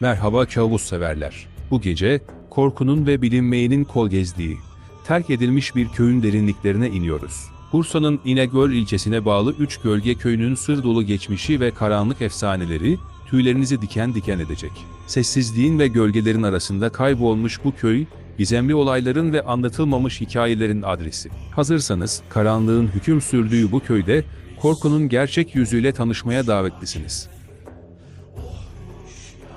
Merhaba kabus severler. Bu gece korkunun ve bilinmeyenin kol gezdiği, terk edilmiş bir köyün derinliklerine iniyoruz. Bursa'nın İnegöl ilçesine bağlı Üç Gölge köyünün sır dolu geçmişi ve karanlık efsaneleri tüylerinizi diken diken edecek. Sessizliğin ve gölgelerin arasında kaybolmuş bu köy, gizemli olayların ve anlatılmamış hikayelerin adresi. Hazırsanız karanlığın hüküm sürdüğü bu köyde korkunun gerçek yüzüyle tanışmaya davetlisiniz.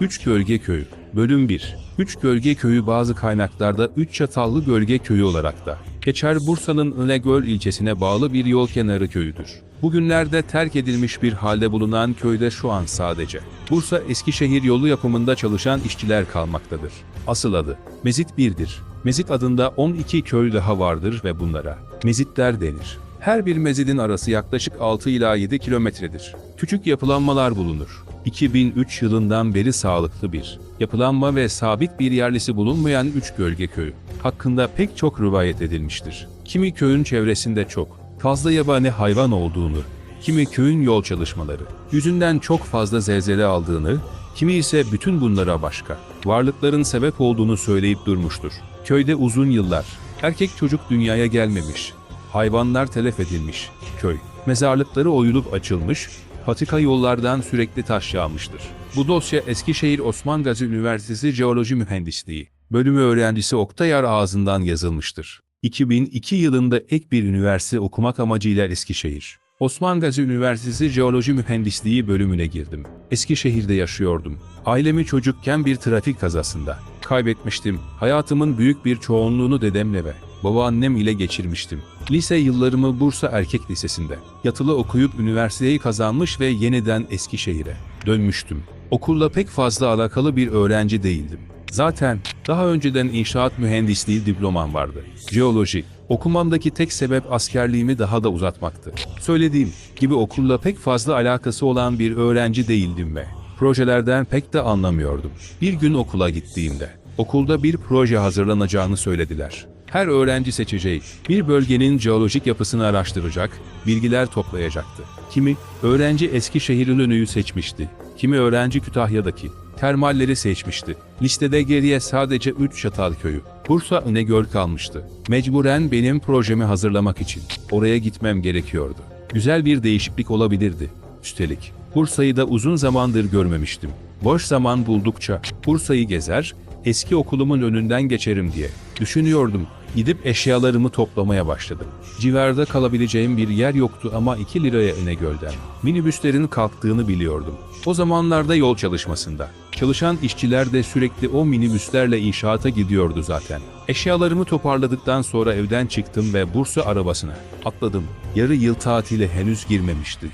Üç Gölge Köyü Bölüm 1 Üç Gölge Köyü bazı kaynaklarda Üç Çatallı Gölge Köyü olarak da geçer Bursa'nın İnegöl ilçesine bağlı bir yol kenarı köyüdür. Bugünlerde terk edilmiş bir halde bulunan köyde şu an sadece Bursa Eskişehir yolu yapımında çalışan işçiler kalmaktadır. Asıl adı Mezit 1'dir. Mezit adında 12 köy daha vardır ve bunlara mezitler denir. Her bir mezidin arası yaklaşık 6 ila 7 kilometredir. Küçük yapılanmalar bulunur. 2003 yılından beri sağlıklı bir yapılanma ve sabit bir yerlisi bulunmayan üç gölge köyü hakkında pek çok rivayet edilmiştir. Kimi köyün çevresinde çok fazla yabani hayvan olduğunu, kimi köyün yol çalışmaları yüzünden çok fazla zelzele aldığını, kimi ise bütün bunlara başka varlıkların sebep olduğunu söyleyip durmuştur. Köyde uzun yıllar erkek çocuk dünyaya gelmemiş, hayvanlar telef edilmiş, köy mezarlıkları oyulup açılmış, patika yollardan sürekli taş yağmıştır. Bu dosya Eskişehir Osman Gazi Üniversitesi Jeoloji Mühendisliği bölümü öğrencisi Oktayar ağzından yazılmıştır. 2002 yılında ek bir üniversite okumak amacıyla Eskişehir. Osman Gazi Üniversitesi Jeoloji Mühendisliği bölümüne girdim. Eskişehir'de yaşıyordum. Ailemi çocukken bir trafik kazasında kaybetmiştim. Hayatımın büyük bir çoğunluğunu dedemle ve babaannem ile geçirmiştim. Lise yıllarımı Bursa Erkek Lisesi'nde yatılı okuyup üniversiteyi kazanmış ve yeniden Eskişehir'e dönmüştüm. Okulla pek fazla alakalı bir öğrenci değildim. Zaten daha önceden inşaat mühendisliği diplomam vardı. Jeoloji. Okumamdaki tek sebep askerliğimi daha da uzatmaktı. Söylediğim gibi okulla pek fazla alakası olan bir öğrenci değildim ve projelerden pek de anlamıyordum. Bir gün okula gittiğimde okulda bir proje hazırlanacağını söylediler. Her öğrenci seçeceği bir bölgenin jeolojik yapısını araştıracak, bilgiler toplayacaktı. Kimi öğrenci Eskişehir'in önüyü seçmişti. Kimi öğrenci Kütahya'daki termalleri seçmişti. Listede geriye sadece 3 Çatal köyü, Bursa İnegöl kalmıştı. Mecburen benim projemi hazırlamak için oraya gitmem gerekiyordu. Güzel bir değişiklik olabilirdi. Üstelik Bursa'yı da uzun zamandır görmemiştim. Boş zaman buldukça Bursa'yı gezer, eski okulumun önünden geçerim diye düşünüyordum. Gidip eşyalarımı toplamaya başladım. Civarda kalabileceğim bir yer yoktu ama 2 liraya İnegöl'den minibüslerin kalktığını biliyordum. O zamanlarda yol çalışmasında. Çalışan işçiler de sürekli o minibüslerle inşaata gidiyordu zaten. Eşyalarımı toparladıktan sonra evden çıktım ve Bursa arabasına atladım. Yarı yıl tatile henüz girmemişti.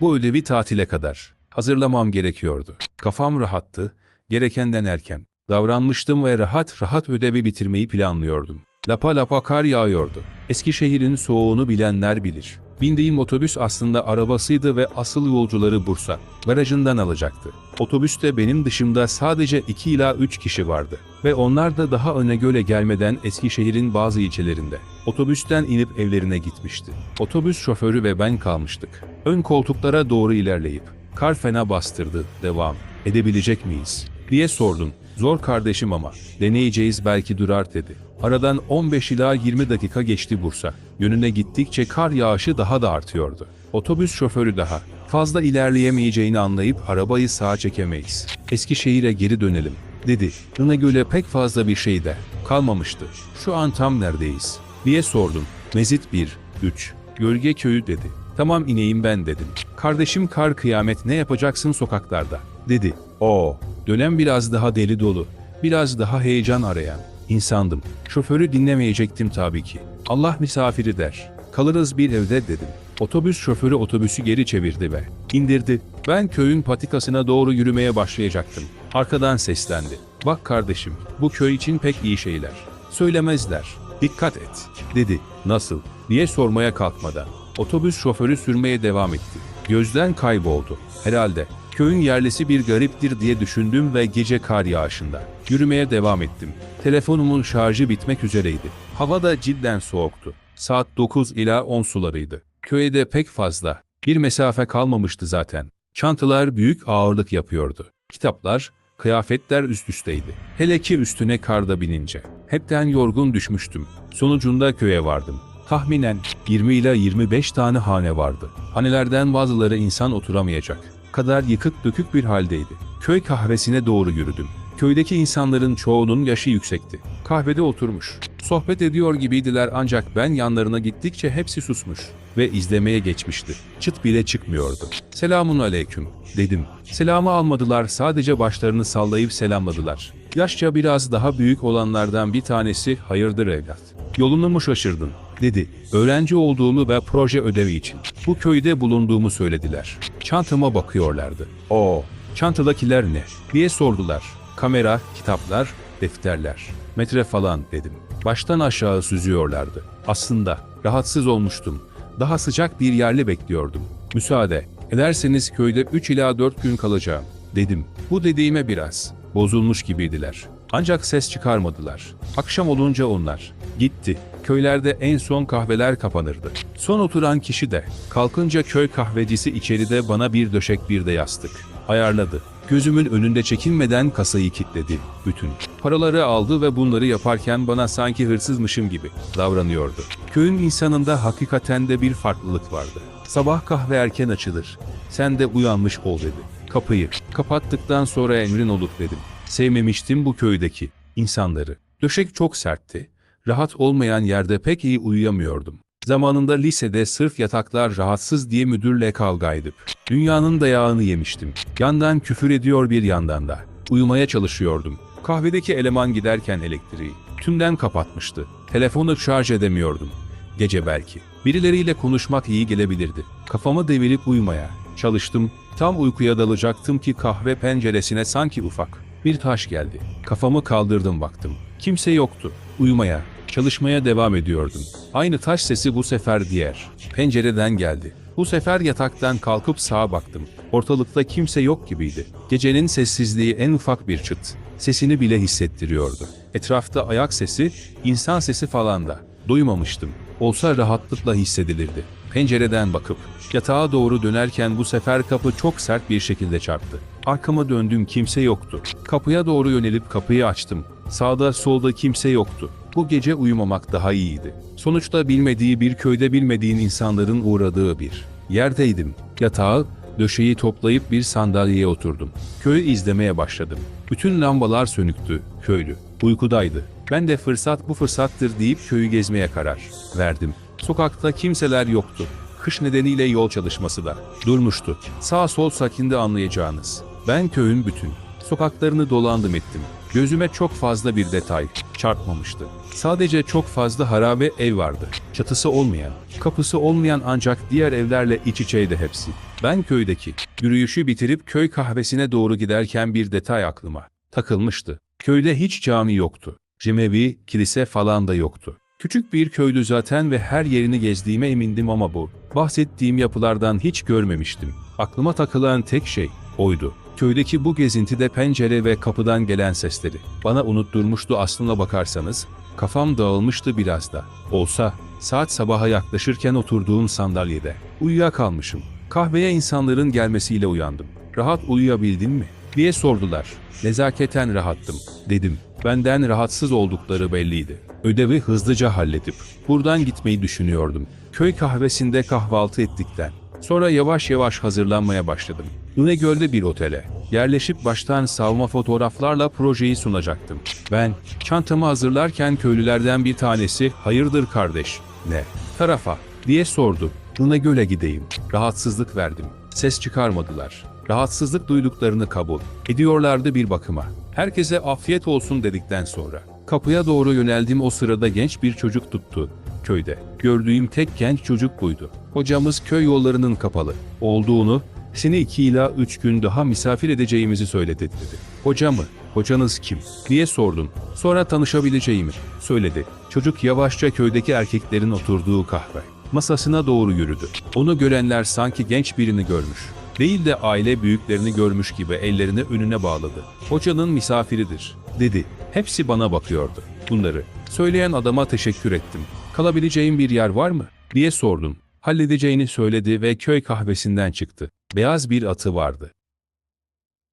Bu ödevi tatile kadar hazırlamam gerekiyordu. Kafam rahattı, gerekenden erken. Davranmıştım ve rahat rahat ödevi bitirmeyi planlıyordum. Lapa lapa kar yağıyordu. Eskişehir'in soğuğunu bilenler bilir. Bindiğim otobüs aslında arabasıydı ve asıl yolcuları Bursa garajından alacaktı. Otobüste benim dışımda sadece 2 ila 3 kişi vardı ve onlar da daha Önegöl'e gelmeden Eskişehir'in bazı ilçelerinde otobüsten inip evlerine gitmişti. Otobüs şoförü ve ben kalmıştık. Ön koltuklara doğru ilerleyip kar fena bastırdı. Devam edebilecek miyiz? diye sordum. Zor kardeşim ama deneyeceğiz belki durar dedi. Aradan 15 ila 20 dakika geçti Bursa. Yönüne gittikçe kar yağışı daha da artıyordu. Otobüs şoförü daha fazla ilerleyemeyeceğini anlayıp arabayı sağa çekemeyiz. Eskişehir'e geri dönelim dedi. İnegöl'e pek fazla bir şey de kalmamıştı. Şu an tam neredeyiz diye sordum. Mezit 1, 3, Gölge Köyü dedi. Tamam ineyim ben dedim. Kardeşim kar kıyamet ne yapacaksın sokaklarda dedi. O dönem biraz daha deli dolu, biraz daha heyecan arayan insandım. Şoförü dinlemeyecektim tabii ki. Allah misafiri der. Kalırız bir evde dedim. Otobüs şoförü otobüsü geri çevirdi ve indirdi. Ben köyün patikasına doğru yürümeye başlayacaktım. Arkadan seslendi. Bak kardeşim, bu köy için pek iyi şeyler. Söylemezler. Dikkat et, dedi. Nasıl, diye sormaya kalkmadan. Otobüs şoförü sürmeye devam etti. Gözden kayboldu. Herhalde köyün yerlisi bir gariptir diye düşündüm ve gece kar yağışında yürümeye devam ettim. Telefonumun şarjı bitmek üzereydi. Hava da cidden soğuktu. Saat 9 ila 10 sularıydı. Köye de pek fazla bir mesafe kalmamıştı zaten. Çantalar büyük ağırlık yapıyordu. Kitaplar, Kıyafetler üst üsteydi. Hele ki üstüne karda binince. Hepten yorgun düşmüştüm. Sonucunda köye vardım. Tahminen 20 ile 25 tane hane vardı. Hanelerden bazıları insan oturamayacak. Kadar yıkık dökük bir haldeydi. Köy kahvesine doğru yürüdüm. Köydeki insanların çoğunun yaşı yüksekti. Kahvede oturmuş. Sohbet ediyor gibiydiler ancak ben yanlarına gittikçe hepsi susmuş ve izlemeye geçmişti. Çıt bile çıkmıyordu. Selamun aleyküm dedim. Selamı almadılar sadece başlarını sallayıp selamladılar. Yaşça biraz daha büyük olanlardan bir tanesi hayırdır evlat. Yolunu mu şaşırdın? Dedi. Öğrenci olduğumu ve proje ödevi için. Bu köyde bulunduğumu söylediler. Çantama bakıyorlardı. O, çantadakiler ne? diye sordular. Kamera, kitaplar, defterler. Metre falan dedim. Baştan aşağı süzüyorlardı. Aslında rahatsız olmuştum. Daha sıcak bir yerli bekliyordum. Müsaade ederseniz köyde 3 ila 4 gün kalacağım dedim. Bu dediğime biraz bozulmuş gibiydiler. Ancak ses çıkarmadılar. Akşam olunca onlar gitti. Köylerde en son kahveler kapanırdı. Son oturan kişi de kalkınca köy kahvecisi içeride bana bir döşek bir de yastık ayarladı. Gözümün önünde çekinmeden kasayı kilitledi. Bütün paraları aldı ve bunları yaparken bana sanki hırsızmışım gibi davranıyordu. Köyün insanında hakikaten de bir farklılık vardı. Sabah kahve erken açılır. Sen de uyanmış ol dedi. Kapıyı kapattıktan sonra emrin olur dedim. Sevmemiştim bu köydeki insanları. Döşek çok sertti. Rahat olmayan yerde pek iyi uyuyamıyordum. Zamanında lisede sırf yataklar rahatsız diye müdürle kavga edip dünyanın dayağını yemiştim. Yandan küfür ediyor bir yandan da. Uyumaya çalışıyordum. Kahvedeki eleman giderken elektriği tümden kapatmıştı. Telefonu şarj edemiyordum. Gece belki. Birileriyle konuşmak iyi gelebilirdi. Kafamı devirip uyumaya çalıştım. Tam uykuya dalacaktım ki kahve penceresine sanki ufak bir taş geldi. Kafamı kaldırdım baktım. Kimse yoktu. Uyumaya, çalışmaya devam ediyordum. Aynı taş sesi bu sefer diğer pencereden geldi. Bu sefer yataktan kalkıp sağa baktım. Ortalıkta kimse yok gibiydi. Gecenin sessizliği en ufak bir çıt. Sesini bile hissettiriyordu. Etrafta ayak sesi, insan sesi falan da. Duymamıştım. Olsa rahatlıkla hissedilirdi. Pencereden bakıp yatağa doğru dönerken bu sefer kapı çok sert bir şekilde çarptı. Arkama döndüm kimse yoktu. Kapıya doğru yönelip kapıyı açtım. Sağda solda kimse yoktu. Bu gece uyumamak daha iyiydi. Sonuçta bilmediği bir köyde bilmediğin insanların uğradığı bir yerdeydim. Yatağı, döşeyi toplayıp bir sandalyeye oturdum. Köyü izlemeye başladım. Bütün lambalar sönüktü. Köylü uykudaydı. Ben de fırsat bu fırsattır deyip köyü gezmeye karar verdim. Sokakta kimseler yoktu. Kış nedeniyle yol çalışması da durmuştu. Sağ sol sakinde anlayacağınız. Ben köyün bütün sokaklarını dolandım ettim. Gözüme çok fazla bir detay çarpmamıştı. Sadece çok fazla harabe ev vardı. Çatısı olmayan, kapısı olmayan ancak diğer evlerle iç içeydi hepsi. Ben köydeki yürüyüşü bitirip köy kahvesine doğru giderken bir detay aklıma takılmıştı. Köyde hiç cami yoktu. Cemevi, kilise falan da yoktu. Küçük bir köydü zaten ve her yerini gezdiğime emindim ama bu bahsettiğim yapılardan hiç görmemiştim. Aklıma takılan tek şey oydu. Köydeki bu gezintide pencere ve kapıdan gelen sesleri bana unutturmuştu aslına bakarsanız. Kafam dağılmıştı biraz da. Olsa saat sabaha yaklaşırken oturduğum sandalyede uyuyakalmışım. Kahveye insanların gelmesiyle uyandım. Rahat uyuyabildin mi? diye sordular. Nezaketen rahattım dedim. Benden rahatsız oldukları belliydi. Ödevi hızlıca halledip buradan gitmeyi düşünüyordum. Köy kahvesinde kahvaltı ettikten sonra yavaş yavaş hazırlanmaya başladım. İnegöl'de bir otele yerleşip baştan savma fotoğraflarla projeyi sunacaktım. Ben çantamı hazırlarken köylülerden bir tanesi "Hayırdır kardeş? Ne? Tarafa?" diye sordu. İnegöl'e gideyim. Rahatsızlık verdim. Ses çıkarmadılar. Rahatsızlık duyduklarını kabul ediyorlardı bir bakıma. Herkese afiyet olsun dedikten sonra. Kapıya doğru yöneldim o sırada genç bir çocuk tuttu. Köyde. Gördüğüm tek genç çocuk buydu. Hocamız köy yollarının kapalı olduğunu, seni iki ila üç gün daha misafir edeceğimizi söyledi dedi. Hoca mı? Hocanız kim? diye sordum. Sonra tanışabileceğimi söyledi. Çocuk yavaşça köydeki erkeklerin oturduğu kahve masasına doğru yürüdü. Onu görenler sanki genç birini görmüş. Değil de aile büyüklerini görmüş gibi ellerini önüne bağladı. Hocanın misafiridir, dedi. Hepsi bana bakıyordu. Bunları söyleyen adama teşekkür ettim. Kalabileceğim bir yer var mı? diye sordum. Halledeceğini söyledi ve köy kahvesinden çıktı. Beyaz bir atı vardı.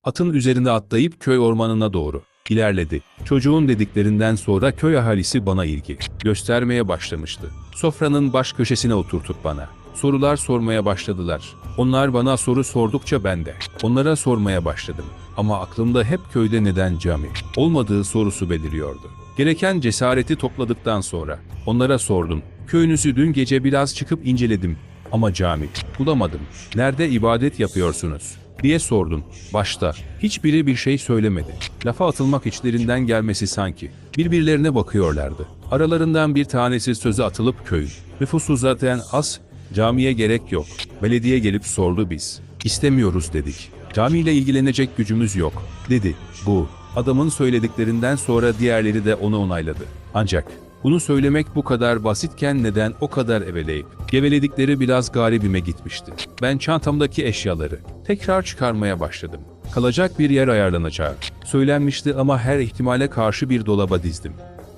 Atın üzerine atlayıp köy ormanına doğru ilerledi. Çocuğun dediklerinden sonra köy ahalisi bana ilgi göstermeye başlamıştı. Sofranın baş köşesine oturtup bana sorular sormaya başladılar. Onlar bana soru sordukça ben de onlara sormaya başladım. Ama aklımda hep köyde neden cami olmadığı sorusu beliriyordu. Gereken cesareti topladıktan sonra onlara sordum. Köyünüzü dün gece biraz çıkıp inceledim ama cami bulamadım. Nerede ibadet yapıyorsunuz? diye sordum. Başta hiçbiri bir şey söylemedi. Lafa atılmak içlerinden gelmesi sanki. Birbirlerine bakıyorlardı. Aralarından bir tanesi söze atılıp köyün. Nüfusu zaten az, camiye gerek yok. Belediye gelip sordu biz. İstemiyoruz dedik. Camiyle ilgilenecek gücümüz yok, dedi. Bu, adamın söylediklerinden sonra diğerleri de onu onayladı. Ancak bunu söylemek bu kadar basitken neden o kadar eveleyip geveledikleri biraz garibime gitmişti. Ben çantamdaki eşyaları tekrar çıkarmaya başladım. Kalacak bir yer ayarlanacağı söylenmişti ama her ihtimale karşı bir dolaba dizdim.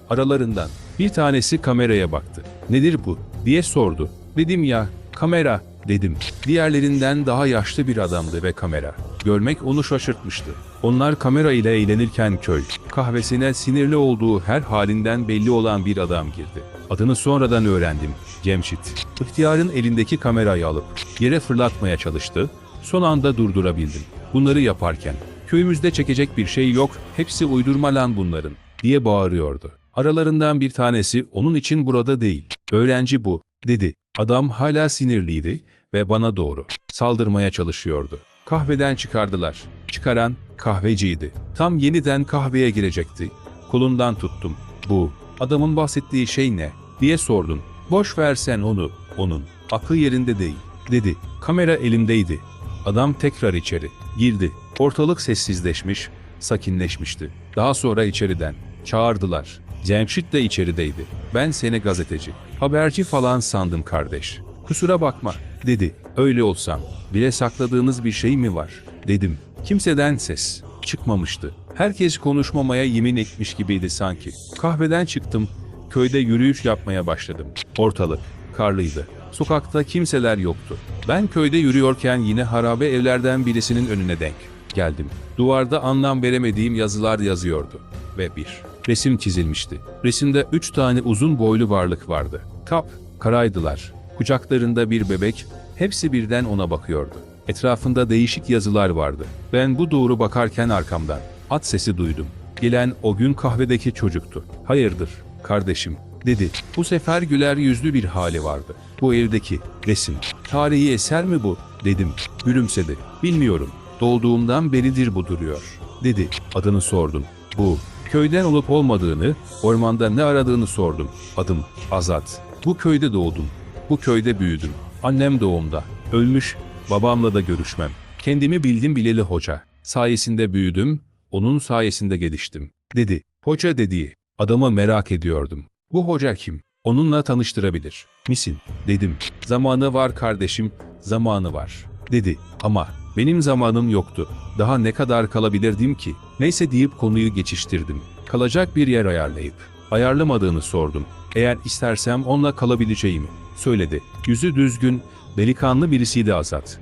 Aralarından bir tanesi kameraya baktı. Nedir bu diye sordu. Dedim ya kamera dedim. Diğerlerinden daha yaşlı bir adamdı ve kamera. Görmek onu şaşırtmıştı. Onlar kamera ile eğlenirken köy kahvesine sinirli olduğu her halinden belli olan bir adam girdi. Adını sonradan öğrendim. Cemşit. İhtiyarın elindeki kamerayı alıp yere fırlatmaya çalıştı. Son anda durdurabildim. Bunları yaparken köyümüzde çekecek bir şey yok. Hepsi uydurma lan bunların diye bağırıyordu. Aralarından bir tanesi onun için burada değil. Öğrenci bu dedi. Adam hala sinirliydi ve bana doğru saldırmaya çalışıyordu. Kahveden çıkardılar. Çıkaran kahveciydi. Tam yeniden kahveye girecekti. Kolundan tuttum. Bu, adamın bahsettiği şey ne? diye sordum. Boş versen onu, onun. Aklı yerinde değil, dedi. Kamera elimdeydi. Adam tekrar içeri girdi. Ortalık sessizleşmiş, sakinleşmişti. Daha sonra içeriden çağırdılar. Cemşit de içerideydi. Ben seni gazeteci, haberci falan sandım kardeş. Kusura bakma, dedi. Öyle olsam, bile sakladığınız bir şey mi var? Dedim. Kimseden ses çıkmamıştı. Herkes konuşmamaya yemin etmiş gibiydi sanki. Kahveden çıktım, köyde yürüyüş yapmaya başladım. Ortalık karlıydı. Sokakta kimseler yoktu. Ben köyde yürüyorken yine harabe evlerden birisinin önüne denk geldim. Duvarda anlam veremediğim yazılar yazıyordu ve bir resim çizilmişti. Resimde üç tane uzun boylu varlık vardı. Kap, karaydılar. Kucaklarında bir bebek, hepsi birden ona bakıyordu. Etrafında değişik yazılar vardı. Ben bu doğru bakarken arkamdan at sesi duydum. Gelen o gün kahvedeki çocuktu. Hayırdır, kardeşim, dedi. Bu sefer güler yüzlü bir hali vardı. Bu evdeki resim, tarihi eser mi bu, dedim. Gülümsedi. Bilmiyorum, doğduğumdan beridir bu duruyor, dedi. Adını sordum. Bu, köyden olup olmadığını, ormanda ne aradığını sordum. Adım Azat. Bu köyde doğdum. Bu köyde büyüdüm. Annem doğumda. Ölmüş, babamla da görüşmem. Kendimi bildim bileli hoca. Sayesinde büyüdüm, onun sayesinde geliştim. Dedi. Hoca dediği, adamı merak ediyordum. Bu hoca kim? Onunla tanıştırabilir misin? Dedim. Zamanı var kardeşim, zamanı var. Dedi. Ama benim zamanım yoktu. Daha ne kadar kalabilirdim ki? Neyse deyip konuyu geçiştirdim. Kalacak bir yer ayarlayıp ayarlamadığını sordum. Eğer istersem onunla kalabileceğimi söyledi. Yüzü düzgün, delikanlı birisiydi Azat.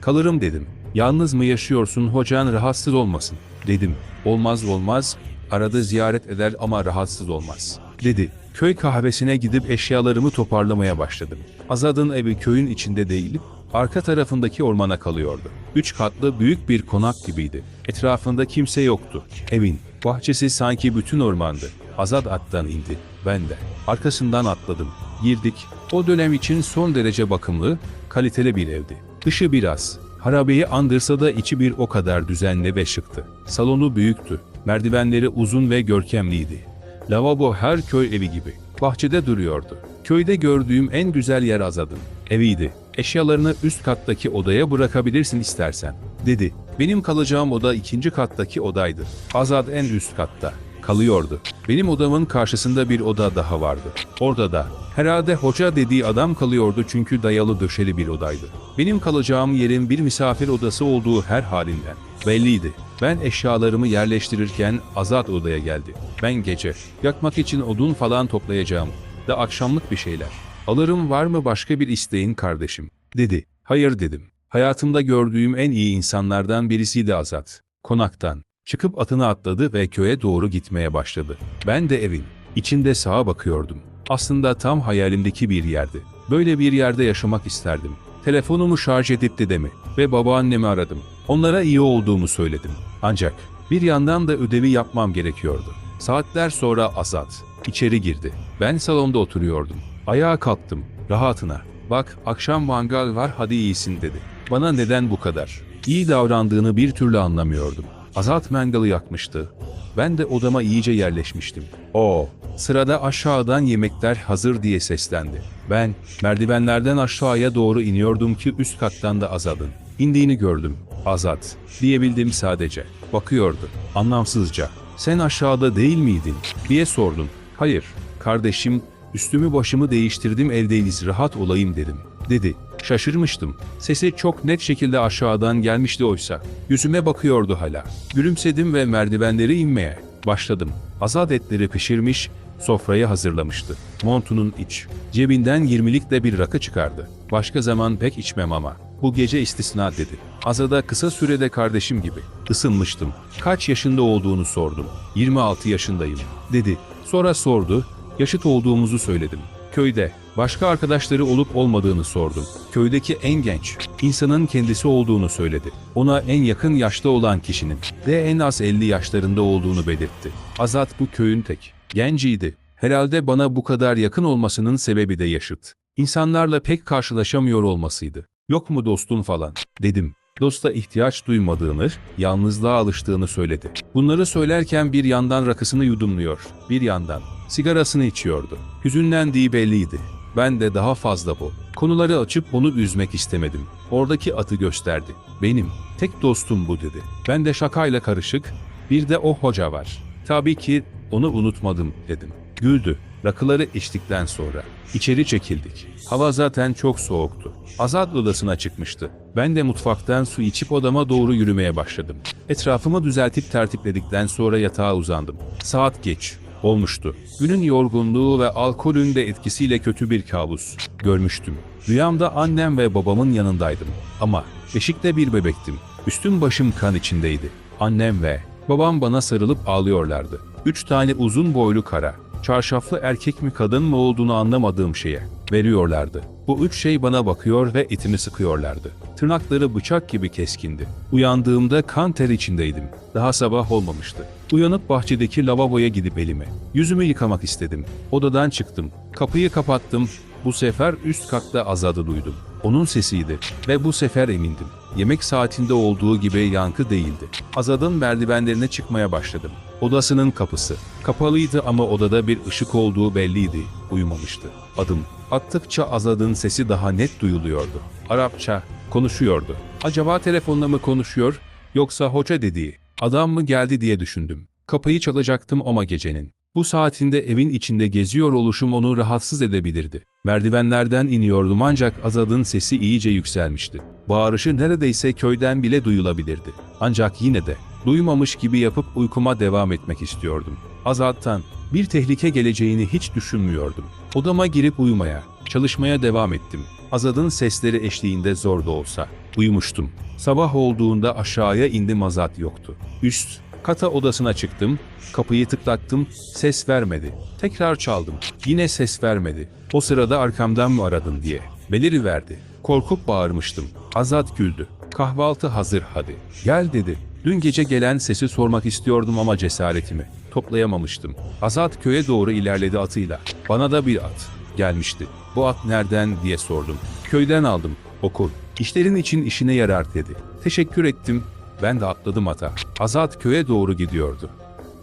Kalırım dedim. Yalnız mı yaşıyorsun hocan rahatsız olmasın dedim. Olmaz olmaz, arada ziyaret eder ama rahatsız olmaz dedi. Köy kahvesine gidip eşyalarımı toparlamaya başladım. Azad'ın evi köyün içinde değil, arka tarafındaki ormana kalıyordu. Üç katlı büyük bir konak gibiydi. Etrafında kimse yoktu. Evin bahçesi sanki bütün ormandı. Azad attan indi. Ben de. Arkasından atladım. Girdik. O dönem için son derece bakımlı, kaliteli bir evdi. Dışı biraz. Harabeyi andırsa da içi bir o kadar düzenli ve şıktı. Salonu büyüktü. Merdivenleri uzun ve görkemliydi. Lavabo her köy evi gibi. Bahçede duruyordu. Köyde gördüğüm en güzel yer Azad'ın. Eviydi. Eşyalarını üst kattaki odaya bırakabilirsin istersen, dedi. Benim kalacağım oda ikinci kattaki odaydı. Azad en üst katta kalıyordu. Benim odamın karşısında bir oda daha vardı. Orada da herhalde hoca dediği adam kalıyordu çünkü dayalı döşeli bir odaydı. Benim kalacağım yerin bir misafir odası olduğu her halinden belliydi. Ben eşyalarımı yerleştirirken Azat odaya geldi. Ben gece yakmak için odun falan toplayacağım da akşamlık bir şeyler. Alırım var mı başka bir isteğin kardeşim? dedi. Hayır dedim. Hayatımda gördüğüm en iyi insanlardan birisiydi Azat. Konaktan çıkıp atına atladı ve köye doğru gitmeye başladı. Ben de evin içinde sağa bakıyordum. Aslında tam hayalimdeki bir yerdi. Böyle bir yerde yaşamak isterdim. Telefonumu şarj edip dedemi ve babaannemi aradım. Onlara iyi olduğumu söyledim. Ancak bir yandan da ödevi yapmam gerekiyordu. Saatler sonra Azat içeri girdi. Ben salonda oturuyordum. Ayağa kalktım. Rahatına. Bak akşam mangal var hadi iyisin dedi. Bana neden bu kadar? İyi davrandığını bir türlü anlamıyordum. Azat mangalı yakmıştı. Ben de odama iyice yerleşmiştim. O sırada aşağıdan yemekler hazır diye seslendi. Ben merdivenlerden aşağıya doğru iniyordum ki üst kattan da Azad'ın indiğini gördüm. Azat diyebildim sadece. Bakıyordu anlamsızca. Sen aşağıda değil miydin diye sordum. Hayır kardeşim üstümü başımı değiştirdim evdeyiz rahat olayım dedim. Dedi. Şaşırmıştım. Sesi çok net şekilde aşağıdan gelmişti oysa. Yüzüme bakıyordu hala. Gülümsedim ve merdivenleri inmeye başladım. Azat etleri pişirmiş, sofrayı hazırlamıştı. Montunun iç, cebinden yirmilik de bir rakı çıkardı. Başka zaman pek içmem ama. Bu gece istisna dedi. Azada kısa sürede kardeşim gibi. Isınmıştım. Kaç yaşında olduğunu sordum. 26 yaşındayım, dedi. Sonra sordu, yaşıt olduğumuzu söyledim. Köyde başka arkadaşları olup olmadığını sordum. Köydeki en genç insanın kendisi olduğunu söyledi. Ona en yakın yaşta olan kişinin de en az 50 yaşlarında olduğunu belirtti. Azat bu köyün tek genciydi. Herhalde bana bu kadar yakın olmasının sebebi de yaşıt. İnsanlarla pek karşılaşamıyor olmasıydı. Yok mu dostun falan dedim. Dosta ihtiyaç duymadığını, yalnızlığa alıştığını söyledi. Bunları söylerken bir yandan rakısını yudumluyor, bir yandan sigarasını içiyordu. Hüzünlendiği belliydi. Ben de daha fazla bu. Konuları açıp onu üzmek istemedim. Oradaki atı gösterdi. Benim, tek dostum bu dedi. Ben de şakayla karışık, bir de o hoca var. Tabii ki onu unutmadım dedim. Güldü. Rakıları içtikten sonra. içeri çekildik. Hava zaten çok soğuktu. Azat odasına çıkmıştı. Ben de mutfaktan su içip odama doğru yürümeye başladım. Etrafımı düzeltip tertipledikten sonra yatağa uzandım. Saat geç olmuştu. Günün yorgunluğu ve alkolün de etkisiyle kötü bir kabus görmüştüm. Rüyamda annem ve babamın yanındaydım. Ama beşikte bir bebektim. Üstüm başım kan içindeydi. Annem ve babam bana sarılıp ağlıyorlardı. Üç tane uzun boylu kara, çarşaflı erkek mi kadın mı olduğunu anlamadığım şeye veriyorlardı. Bu üç şey bana bakıyor ve etimi sıkıyorlardı. Tırnakları bıçak gibi keskindi. Uyandığımda kan ter içindeydim. Daha sabah olmamıştı. Uyanıp bahçedeki lavaboya gidip elimi, yüzümü yıkamak istedim. Odadan çıktım. Kapıyı kapattım. Bu sefer üst katta azadı duydum. Onun sesiydi ve bu sefer emindim. Yemek saatinde olduğu gibi yankı değildi. Azad'ın merdivenlerine çıkmaya başladım. Odasının kapısı. Kapalıydı ama odada bir ışık olduğu belliydi. Uyumamıştı. Adım. Attıkça Azad'ın sesi daha net duyuluyordu. Arapça konuşuyordu. Acaba telefonla mı konuşuyor yoksa hoca dediği adam mı geldi diye düşündüm. Kapıyı çalacaktım ama gecenin. Bu saatinde evin içinde geziyor oluşum onu rahatsız edebilirdi. Merdivenlerden iniyordum ancak Azad'ın sesi iyice yükselmişti. Bağırışı neredeyse köyden bile duyulabilirdi. Ancak yine de duymamış gibi yapıp uykuma devam etmek istiyordum. Azad'tan bir tehlike geleceğini hiç düşünmüyordum. Odama girip uyumaya, çalışmaya devam ettim. Azad'ın sesleri eşliğinde zor da olsa uyumuştum. Sabah olduğunda aşağıya indim Azad yoktu. Üst kata odasına çıktım, kapıyı tıklattım, ses vermedi. Tekrar çaldım, yine ses vermedi. O sırada arkamdan mı aradın diye beliri verdi. Korkup bağırmıştım. Azat güldü. Kahvaltı hazır hadi. Gel dedi. Dün gece gelen sesi sormak istiyordum ama cesaretimi toplayamamıştım. Azat köye doğru ilerledi atıyla. Bana da bir at gelmişti. Bu at nereden diye sordum. Köyden aldım. Okur. İşlerin için işine yarar dedi. Teşekkür ettim. Ben de atladım ata. Azat köye doğru gidiyordu.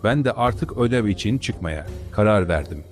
Ben de artık ödev için çıkmaya karar verdim.